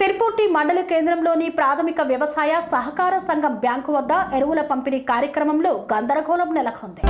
సిర్పూర్టి మండల కేంద్రంలోని ప్రాథమిక వ్యవసాయ సహకార సంఘం బ్యాంకు వద్ద ఎరువుల పంపిణీ కార్యక్రమంలో గందరగోళం నెలకొంది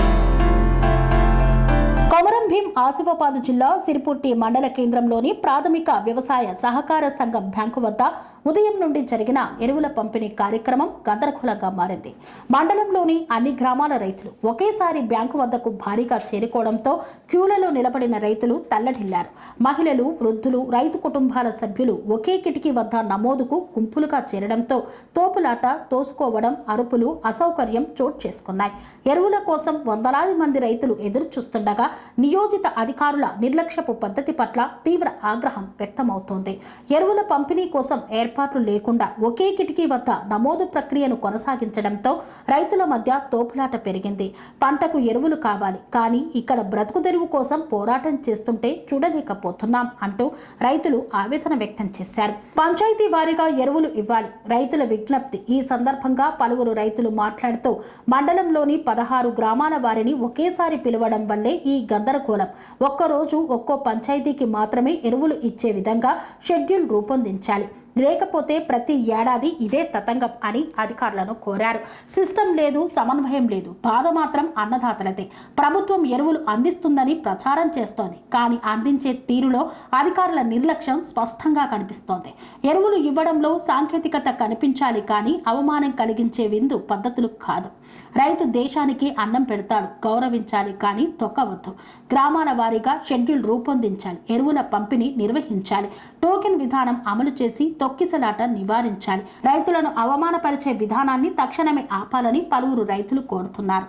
కొమరం భీం ఆసిఫాబాద్ జిల్లా సిరిపుట్టి మండల కేంద్రంలోని ప్రాథమిక వ్యవసాయ సహకార సంఘం బ్యాంకు వద్ద ఉదయం నుండి జరిగిన ఎరువుల పంపిణీ కార్యక్రమం గందరగోళంగా మారింది మండలంలోని అన్ని గ్రామాల రైతులు ఒకేసారి బ్యాంకు వద్దకు భారీగా చేరుకోవడంతో క్యూలలో నిలబడిన రైతులు తల్లడిల్లారు మహిళలు వృద్ధులు రైతు కుటుంబాల సభ్యులు ఒకే కిటికీ వద్ద నమోదుకు గుంపులుగా చేరడంతో తోపులాట తోసుకోవడం అరుపులు అసౌకర్యం చోటు చేసుకున్నాయి ఎరువుల కోసం వందలాది మంది రైతులు ఎదురు చూస్తుండగా నియోజిత అధికారుల నిర్లక్ష్యపు పద్ధతి పట్ల తీవ్ర ఆగ్రహం వ్యక్తమవుతోంది ఎరువుల పంపిణీ కోసం ఏర్పాటు ఏర్పాట్లు లేకుండా ఒకే కిటికీ వద్ద నమోదు ప్రక్రియను కొనసాగించడంతో రైతుల మధ్య తోపులాట పెరిగింది పంటకు ఎరువులు కావాలి కానీ ఇక్కడ బ్రతుకు తెరువు కోసం పోరాటం చేస్తుంటే చూడలేకపోతున్నాం అంటూ రైతులు ఆవేదన వ్యక్తం చేశారు పంచాయతీ వారీగా ఎరువులు ఇవ్వాలి రైతుల విజ్ఞప్తి ఈ సందర్భంగా పలువురు రైతులు మాట్లాడుతూ మండలంలోని పదహారు గ్రామాల వారిని ఒకేసారి పిలవడం వల్లే ఈ గందరగోళం ఒక్కరోజు ఒక్కో పంచాయతీకి మాత్రమే ఎరువులు ఇచ్చే విధంగా షెడ్యూల్ రూపొందించాలి లేకపోతే ప్రతి ఏడాది ఇదే తతంగం అని అధికారులను కోరారు సిస్టమ్ లేదు సమన్వయం లేదు బాధ మాత్రం అన్నదాతలదే ప్రభుత్వం ఎరువులు అందిస్తుందని ప్రచారం చేస్తోంది కానీ అందించే తీరులో అధికారుల నిర్లక్ష్యం స్పష్టంగా కనిపిస్తోంది ఎరువులు ఇవ్వడంలో సాంకేతికత కనిపించాలి కానీ అవమానం కలిగించే విందు పద్ధతులు కాదు రైతు దేశానికి అన్నం పెడతాడు గౌరవించాలి కానీ తొక్కవద్దు గ్రామాల వారీగా షెడ్యూల్ రూపొందించాలి ఎరువుల పంపిణీ నిర్వహించాలి టోకెన్ విధానం అమలు చేసి తొక్కిసలాట నివారించాలి రైతులను అవమానపరిచే విధానాన్ని తక్షణమే ఆపాలని పలువురు రైతులు కోరుతున్నారు